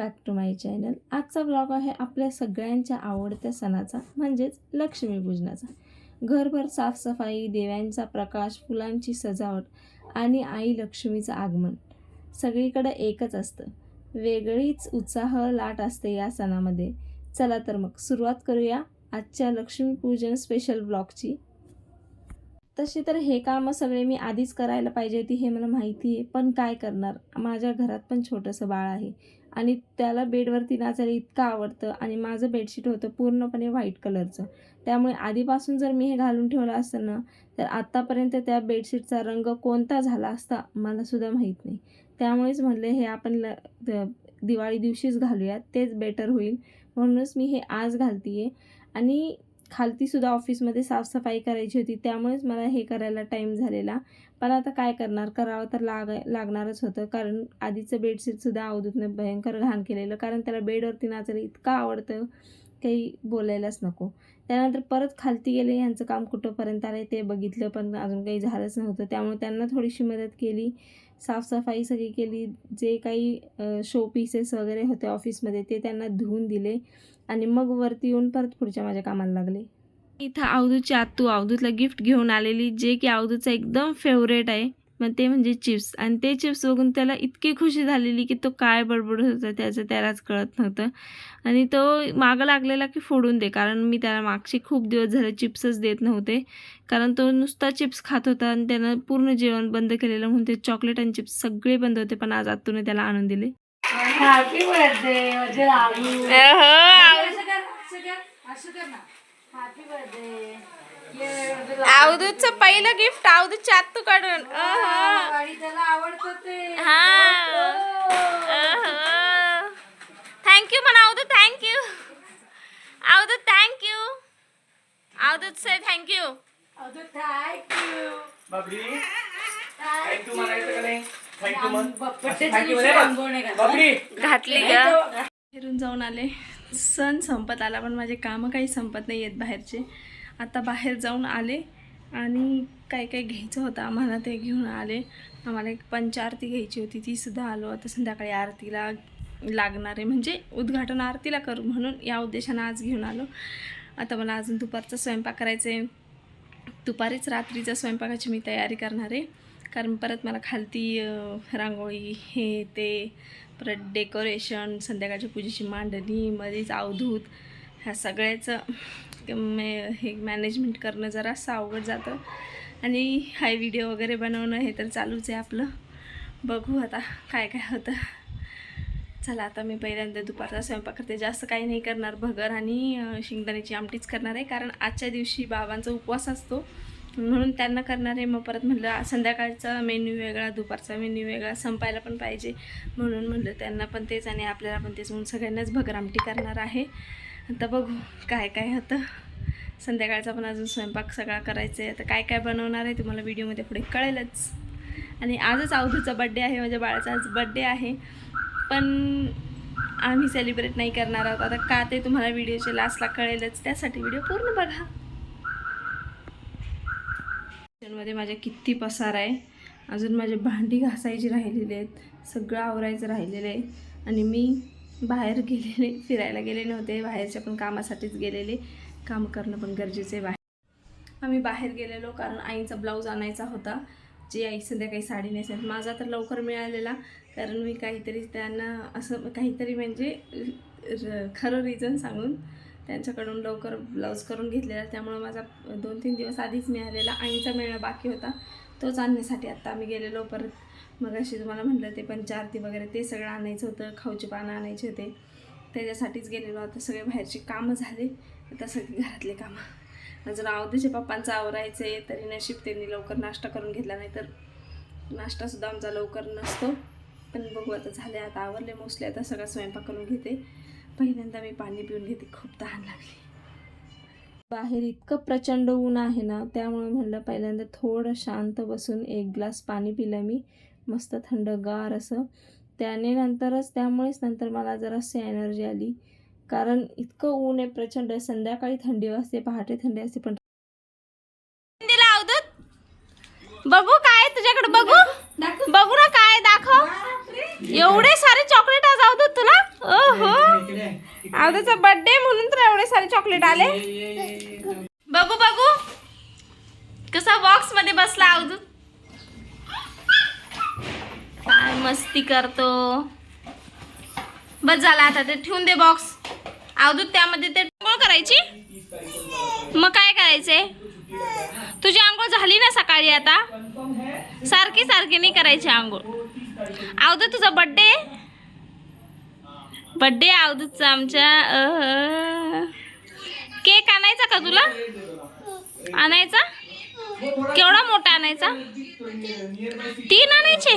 Back to my channel आजचा blog आहे आपल्या सगळ्यांच्या आवडत्या सणाचा म्हणजेच लक्ष्मीपूजनाचा घरभर साफसफाई देव्यांचा प्रकाश फुलांची सजावट आणि आई लक्ष्मीचं आगमन सगळीकडे एकच असतं. वेगळीच उत्साह लाट असते या सणामध्ये. चला तर मग सुरुवात करूया आजच्या लक्ष्मीपूजन स्पेशल ब्लॉगची तसे तर हे कामं सगळे मी आधीच करायला पाहिजे होती हे मला माहिती आहे पण काय करणार? माझ्या घरात पण छोटंसं बाळ आहे. आणि त्याला बेडवरती नाचायला इतकं आवडतं आणि माझं बेडशीट होतं पूर्णपणे व्हाईट कलरचं. त्यामुळे आधीपासून जर मी हे घालून ठेवलं असतं ना तर आत्तापर्यंत त्या बेडशीटचा रंग कोणता झाला असता मलासुद्धा माहीत नाही. त्यामुळेच म्हणले हे आपण ल द- दिवाळी दिवशीच घालूयात तेच बेटर होईल. म्हणूनच मी हे आज घालते आहे आणि खालतीसुद्धा ऑफिसमध्ये साफसफाई करायची होती त्यामुळेच मला हे करायला टाईम झालेला. पण आता काय करणार? करावं तर लाग लागणारच होतं. कारण आधीचं बेडशीटसुद्धा अवधूतने भयंकर घाण केलेलं. कारण त्याला बेडवरती नाचायला इतकं आवडतं काही बोलायलाच नको. त्यानंतर परत खालती गेले यांचं काम कुठंपर्यंत आलं ते बघितलं पण अजून काही झालंच नव्हतं. त्यामुळे त्यांना थोडीशी मदत केली साफसफाई सगळी केली. जे काही शो पीसेस वगैरे होते ऑफिसमध्ये ते त्यांना धुवून दिले. आणि मग वरती येऊन परत पुढच्या माझ्या कामाला लागले. इथं अवधूची आत्तू अवधूतला गिफ्ट घेऊन आलेली जे की अवधूचं एकदम फेवरेट आहे. मग ते म्हणजे चिप्स आणि ते चिप्स बघून त्याला इतकी खुशी झालेली की तो काय बडबड होता त्याचं त्यालाच कळत नव्हतं. आणि तो मागं लागलेला की फोडून दे कारण मी त्याला मागची खूप दिवस झाले चिप्सच देत नव्हते. कारण तो नुसता चिप्स खात होता आणि त्यानं पूर्ण जेवण बंद केलेलं म्हणून ते चॉकलेट आणि चिप्स सगळे बंद होते पण आज आत्तूने त्याला आणून दिले हॅपी बर्थडे माझे लाडू हॅपी बर्थडे अवधूतचं पहिलं गिफ्ट काढून. त्याला आवडतं ते. थँक्यू म्हणा Avadhoot thank you Avadhoot thank you Avadhoot say thank you thank you Babri thank you म्हणायचं का नाही? थँक्यू म्हण. बर्थडेच्या थँक्यू दिवशी म्हणे रंगवणे घातले. बाबरी. घातली ग. फिरून जाऊन आले. सण संपत आला पण माझे कामं काही संपत नाही आहेत बाहेरचे. आता बाहेर जाऊन आले आणि काय काय घ्यायचं होतं आम्हाला ते घेऊन आले. आम्हाला एक पंचारती घ्यायची होती ती सुद्धा आलो. आता संध्याकाळी आरतीला लागणार आहे. म्हणजे उद्घाटन आरतीला करू म्हणून या उद्देशानं आज घेऊन आलो. आता मला अजून दुपारचा स्वयंपाक करायचा आहे दुपारीच रात्रीच्या स्वयंपाकाची मी तयारी करणार आहे. कारण परत मला खालती रांगोळी हे ते परत डेकोरेशन संध्याकाळच्या पूजेची मांडणी मध्येच अवधूत ह्या सगळ्याचं मे- हे मॅनेजमेंट करणं जरासं अवघड जातं. आणि हाय व्हिडिओ वगैरे बनवणं हे तर चालूच आहे आपलं. बघू आता काय काय होतं. चला आता मी पहिल्यांदा दुपारचा स्वयंपाक करते. जास्त काही नाही करणार भगर आणि शेंगदाण्याची आमटीच करणार आहे. कारण आजच्या दिवशी बाबांचा उपवास असतो. म्हणून त्यांना करणार आहे मग परत म्हटलं संध्याकाळचा मेन्यू वेगळा दुपारचा मेन्यू वेगळा संपायला पण पाहिजे म्हणून म्हटलं त्यांना पण तेच आणि आपल्याला पण तेच म्हणून सगळ्यांनाच भगरामटी करणार आहे. आता बघू काय काय होतं. संध्याकाळचा पण अजून स्वयंपाक सगळा करायचा आहे आता काय काय बनवणार आहे तुम्हाला व्हिडिओमध्ये पुढे कळेलच. आणि आजच अवधूचा बड्डे आहे माझ्या बाळाचा आज बड्डे आहे. पण आम्ही सेलिब्रेट नाही करणार आहोत. आता का ते तुम्हाला व्हिडिओच्या लास्टला कळेलच. त्यासाठी व्हिडिओ पूर्ण बघा. किचनमध्ये माझ्या किती पसार आहे. अजून माझे भांडी घासायची राहिलेली आहेत. सगळं आवरायचं राहिलेलं आहे. आणि मी बाहेर गेलेले फिरायला गेले नव्हते. बाहेरच्या पण कामासाठीच गेलेले. काम करणं पण गरजेचं आहे बाहेर. आम्ही बाहेर गेलेलो कारण आईचा ब्लाऊज आणायचा होता. जी आई संध्याकाळी साडी नेसेल माझा तर लवकर मिळालेला कारण मी काहीतरी त्यांना असं काहीतरी म्हणजे र- खरं रिझन सांगून त्यांच्याकडून लवकर ब्लाऊज करून घेतलेला. त्यामुळं माझा दोन तीन दिवस आधीच मिळालेला आईचा मिळणं बाकी होता. तोच आणण्यासाठी आत्ता आम्ही गेलेलो परत. मग अशी तुम्हाला म्हटलं ते पंचारती वगैरे ते सगळं आणायचं होतं. खाऊचे पानं आणायचे होते. त्याच्यासाठीच गेलेलो. आता सगळे बाहेरचे कामं झाले. आता सगळी घरातले कामं. अजून अवधीच्या पप्पांचं आवरायचं आहे. तरी नशीब त्यांनी लवकर नाश्ता करून घेतला. नाही तर नाश्तासुद्धा आमचा लवकर नसतो. पण बघू आता झाले. आता आवरले मोस्टली. आता सगळा स्वयंपाक करून घेते. पहिल्यांदा मी पाणी पिऊन घेते. खूप तहान लागली. बाहेर इतकं प्रचंड ऊन आहे ना त्यामुळे म्हणलं पहिल्यांदा थोडं शांत बसून एक ग्लास पाणी पिलं मी. मस्त थंडगार असं. त्याने नंतरच त्यामुळेच नंतर मला जराशी एनर्जी आली. कारण इतकं ऊन आहे प्रचंड. संध्याकाळी थंडी वाजते पहाटे थंडी असते पण बघू काय तुझ्याकडे बघू. बघू ना काय दाखव. एवढे सारे चॉकलेट आज आवडत तुला? ओहो. आवदाचा बर्थडे म्हणून तर एवढे सारे चॉकलेट आले. बघू बघू. कसा बॉक्समध्ये बसला अवधूत काय मस्ती करतो. बस झाला आता ते ठेवून दे बॉक्स अवधूत त्यामध्ये ते आंघोळ करायची. मग काय करायचंय? तुझी आंघोळ झाली ना सकाळी आता? सारखी सारखी नाही करायची आंघोळ. अवधूत तुझा बर्थडे बड्डे अवधूतचा आमच्या अह. केक आणायचा का तुला? आणायचा? केवढा मोठा आणायचा? तीन आणायचे?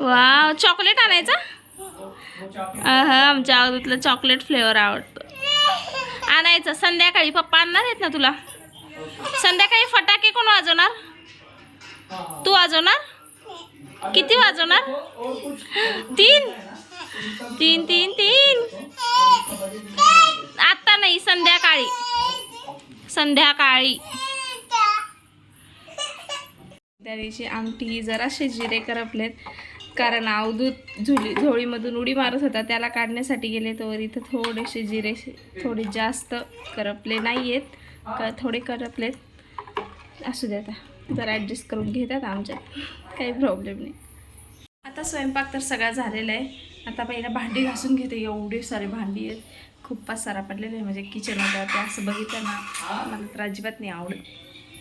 वा चॉकलेट आणायचा? अह आमच्या आवडीतलं चॉकलेट फ्लेवर आवडतो. आणायचं. संध्याकाळी पप्पा आणणार आहेत ना तुला? संध्याकाळी फटाके कोण वाजवणार? तू वाजवणार? किती वाजवणार? तीन? तीन तीन तीन. आता नाही संध्याकाळी. संध्याकाळी. त्या दिवशी आमटी जराशे जिरे करपलेत. कारण अवधूत झुली झोळीमधून उडी मारत होता. त्याला काढण्यासाठी गेले तर इथं थोडेसे जिरे थोडे जास्त करपले नाही आहेत का थोडे करपलेत. असू दे आता. जरा ॲडजस्ट करून घेतात आमच्यात. काही प्रॉब्लेम नाही. आता स्वयंपाक तर सगळा झालेला आहे. आता पहिला भांडी घासून घेते. एवढे सारे भांडी आहेत. खूप सारा पडलेले आहे म्हणजे किचन आता असं बघितलं ना मला तर अजिबात नाही आवडत.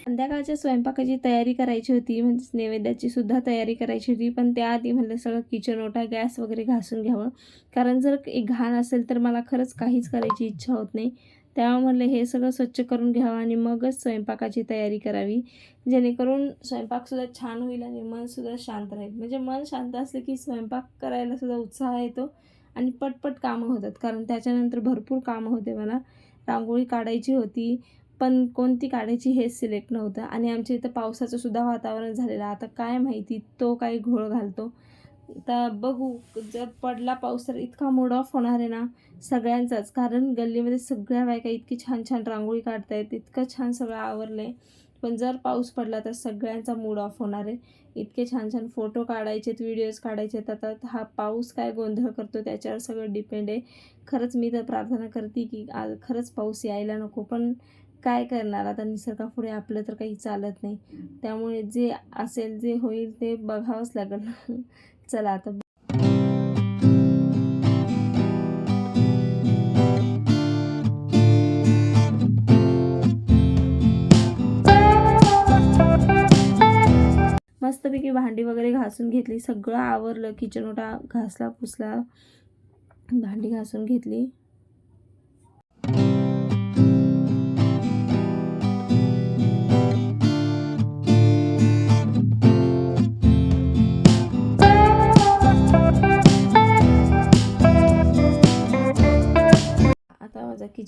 संध्याकाळच्या स्वयंपाकाची तयारी करायची होती. म्हणजेच नैवेद्याची सुद्धा तयारी करायची होती. पण त्याआधी म्हणलं सगळं किचन ओटा गॅस वगैरे घासून घ्यावं. कारण जर एक घाण असेल तर मला खरंच काहीच करायची इच्छा होत नाही. त्यामुळे म्हणलं हे सगळं स्वच्छ करून घ्यावं आणि मगच स्वयंपाकाची तयारी करावी. जेणेकरून स्वयंपाकसुद्धा छान होईल आणि मनसुद्धा शांत राहील. म्हणजे मन शांत असलं की स्वयंपाक करायलासुद्धा उत्साह येतो आणि पटपट कामं होतात. कारण त्याच्यानंतर भरपूर कामं होते मला. रांगोळी काढायची होती पण कोणती काढायची हेच सिलेक्ट नव्हतं. आणि आमच्या इथं पावसाचं सुद्धा वातावरण झालेलं आता काय माहिती तो काही घोळ घालतो. तर बघू जर पडला पाऊस तर इतका मूड ऑफ होणार आहे ना सगळ्यांचाच. कारण गल्लीमध्ये सगळ्या बायका इतकी छान छान रांगोळी काढतायत इतकं छान सगळं आवरलं आहे पण जर पाऊस पडला तर सगळ्यांचा मूड ऑफ होणार आहे. इतके छान छान फोटो काढायचेत व्हिडिओज काढायचे आता हा पाऊस काय गोंधळ करतो त्याच्यावर सगळं डिपेंड आहे. खरंच मी तर प्रार्थना करते की आज खरंच पाऊस यायला नको. पण काय करणार? आता निसर्गापुढे आपलं तर काही चालत नाही. त्यामुळे जे असेल जे होईल ते बघावंच लागेल. चला आता मस्तपैकी भांडी वगैरे घासून घेतली. सगळं आवरलं. किचन ओटा घासला पुसला. भांडी घासून घेतली.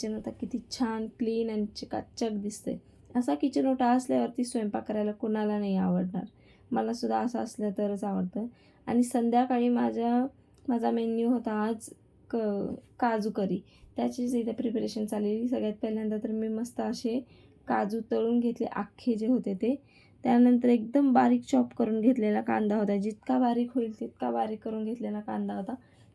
किचन ओटा किती छान क्लीन आणि चकाचक दिसते असा किचन ओटा असल्यावरती स्वयंपाक करायला कोणाला नाही आवडणार. मला सुद्धा असं असलं तरच आवडतं. आणि संध्याकाळी माझ्या माझा मेन्यू होता आज क काजू करी. त्याचीच इथे प्रिपरेशन चाललेली. सगळ्यात पहिल्यांदा तर मी मस्त असे काजू तळून घेतले. अख्खे जे होते ते. त्यानंतर एकदम बारीक चॉप करून घेतलेला कांदा होता. जितका बारीक होईल तितका बारीक करून घेतलेला कांदा होता.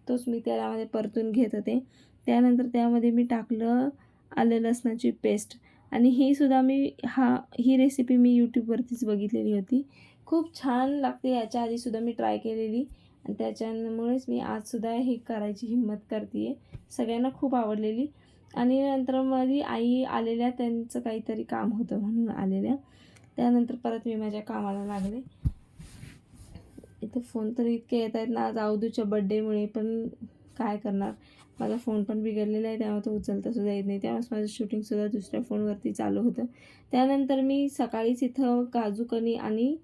तोच मी त्यामध्ये परतून घेत होते. त्यानंतर त्यामध्ये मी टाकलं आलं लसणाची पेस्ट. आणि ही सुद्धा मी हा ही रेसिपी मी यूट्यूबवरतीच बघितलेली होती. खूप छान लागते याच्या आधीसुद्धा मी ट्राय केलेली. आणि त्याच्यामुळेच मी आजसुद्धा हे करायची हिंमत करते आहे सगळ्यांना खूप आवडलेली. आणि नंतर माझी आई आलेल्या त्यांचं काहीतरी काम होतं म्हणून आलेल्या. त्यानंतर परत मी माझ्या कामाला लागले. इथं फोन तर इतके येत आहेत ना आज अवधूच्या बड्डेमुळे पण काय करणार? माझा फोन पण बिघडलेला आहे त्यामुळे तो उचलता सुद्धा येत नाही. त्यावेळेस माझं शूटिंगसुद्धा दुसऱ्या फोनवरती चालू होतं. त्यानंतर मी सकाळीच इथं काजू कणी आणि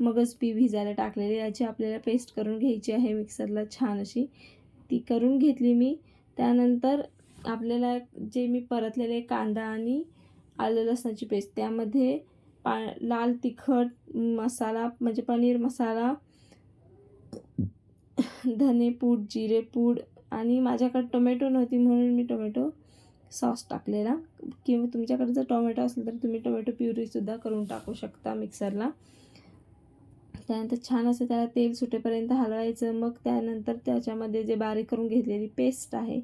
मगच पी भिजायला टाकलेली याची आपल्याला पेस्ट करून घ्यायची आहे मिक्सरला छान अशी. ती करून घेतली मी. त्यानंतर आपल्याला जे मी परतलेले कांदा आणि आलं लसणाची पेस्ट त्यामध्ये पा लाल तिखट मसाला म्हणजे पनीर मसाला धनेपूड जिरेपूड आणि माझ्याकडे टोमॅटो नव्हती म्हणून मी टोमॅटो सॉस टाकलेला. किंवा तुमच्याकडे जर टोमॅटो असेल तर तुम्ही टोमॅटो प्युरीसुद्धा करून टाकू शकता मिक्सरला. त्यानंतर छान असं त्याला तेल सुटेपर्यंत हलवायचं. मग त्यानंतर त्याच्यामध्ये जे बारीक करून घेतलेली पेस्ट आहे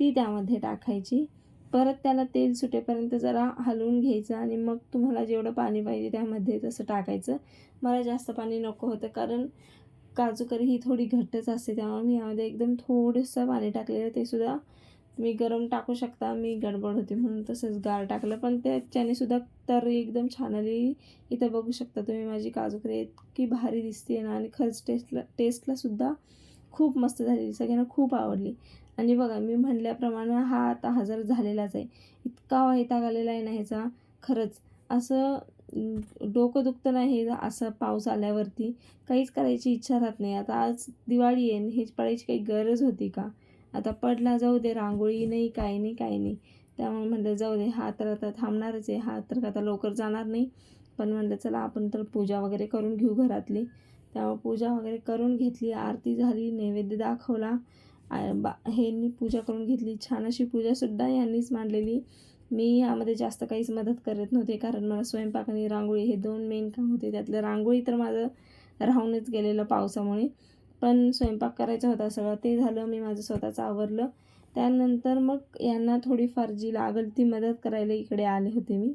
ती त्यामध्ये टाकायची. परत त्याला तेल सुटेपर्यंत जरा हलवून घ्यायचं आणि मग तुम्हाला जेवढं पाणी पाहिजे त्यामध्ये तसं टाकायचं. मला जास्त पाणी नको होतं कारण काजू करी ही थोडी घट्टच असते त्यामुळे मी यामध्ये एकदम थोडंसं पाणी टाकलेलं ते सुद्धा तुम्ही गरम टाकू शकता. मी गडबड होती म्हणून तसंच गार टाकलं पण त्याच्याने सुद्धा तर एकदम छान आली. इथं बघू शकता तुम्ही माझी काजू करी इतकी भारी दिसते ना आणि खरंच टेस्टला टेस्टला सुद्धा खूप मस्त झालेली सगळ्यांना खूप आवडली. आणि बघा मी म्हणल्याप्रमाणे हा आता हजर झालेलाच आहे. इतका वैताग आलेला आहे ना ह्याचा खरंच. असं डोकं दुखतं नाही असं पाऊस आल्यावरती. काहीच करायची इच्छा राहत नाही. आता आज दिवाळी आहे हे पडायची काही गरज होती का? आता पडला जाऊ दे रांगोळी नाही काही नाही काही नाही. त्यामुळे म्हटलं जाऊ दे हा तर आता थांबणारच आहे. हा तर आता लवकर जाणार नाही. पण म्हटलं चला आपण तर पूजा वगैरे करून घेऊ घरातली. त्यामुळे पूजा वगैरे करून घेतली आरती झाली नैवेद्य दाखवला. बा ह्यांनी पूजा करून घेतली. छान अशी पूजासुद्धा यांनीच मांडलेली. मी यामध्ये जास्त काहीच मदत करत नव्हते कारण मला स्वयंपाक आणि रांगोळी हे दोन मेन काम होते. त्यातलं रांगोळी तर माझं राहूनच गेलेलं पावसामुळे. पण स्वयंपाक करायचा होता सगळं ते झालं मी माझं स्वतःचं आवरलं. त्यानंतर मग यांना थोडीफार जी लागल ती मदत करायला इकडे आले होते मी.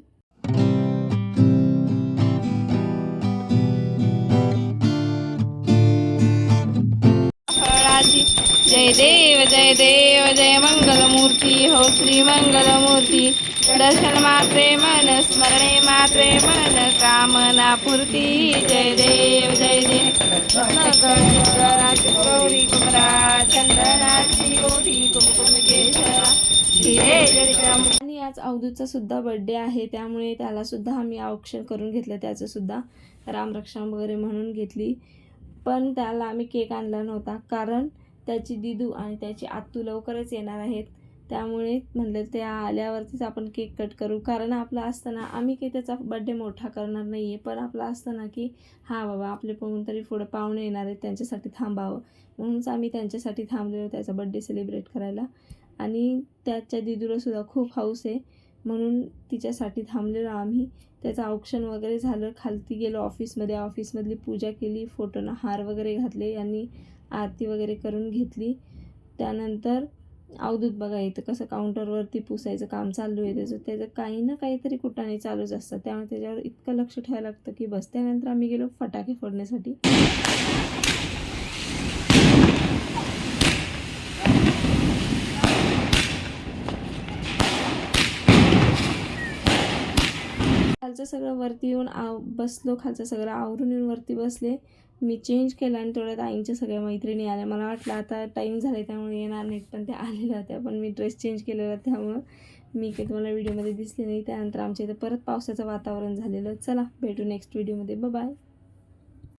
जय देव जय देव जय मंगलमूर्ती हो श्री मंगलमूर्ती. दर्शन मात्रे मन स्मरणे मात्रे मन कामना पूर्ती. जय देव जय देव गौरी कुमरा चंदनाची कुमकुम केशरा आणि आज अवधूतचा सुद्धा बड्डे आहे त्यामुळे त्याला सुद्धा आम्ही औक्षण करून घेतलं त्याचं सुद्धा रामरक्षा वगैरे म्हणून घेतली. पण त्याला आम्ही केक आणला नव्हता कारण त्याची दिदू आणि त्याची आत्तू लवकरच येणार आहेत. त्यामुळे म्हणलं त्या आल्यावरतीच आपण केक कट करू. कारण आपलं असतं ना आम्ही काही त्याचा बड्डे मोठा करणार नाही आहे पण आपलं असतं ना की हा बाबा आपले पण तरी पुढं पाहुणे येणार आहेत. त्यांच्यासाठी थांबावं. म्हणूनच आम्ही त्यांच्यासाठी थांबलेलो त्याचा बड्डे सेलिब्रेट करायला. आणि त्याच्या दिदूलासुद्धा खूप हाऊस आहे. म्हणून तिच्यासाठी थांबलेलो आम्ही. त्याचं औक्षण वगैरे झालं. खालती गेलो ऑफिसमध्ये ऑफिसमधली पूजा केली. फोटोनं हार वगैरे घातले. यांनी आरती वगैरे करून घेतली. त्यानंतर अवधूत बघा इथं कसं काउंटरवरती पुसायचं काम चालू आहे. त्याचं त्याचं काही ना काहीतरी कुटाने चालूच असतं त्यामुळे त्याच्यावर इतकं लक्ष ठेवायला लागतं की बस त्यानंतर आम्ही गेलो फटाके फोडण्यासाठी. खालचं सगळं वरती येऊन आव बसलो. खालचं सगळं आवरून येऊन वरती बसले. मी चेंज केलं आणि तेवढ्यात आईंच्या सगळ्या मैत्रिणी आल्या. मला वाटलं आता टाईम झाला आहे त्यामुळे येणार नाहीत पण त्या आलेल्या होत्या. पण मी ड्रेस चेंज केलेला त्यामुळं मी काही तुम्हाला व्हिडिओमध्ये दिसले नाही. त्यानंतर आमच्या इथं परत पावसाचं वातावरण झालेलं. चला भेटू नेक्स्ट व्हिडिओमध्ये बाय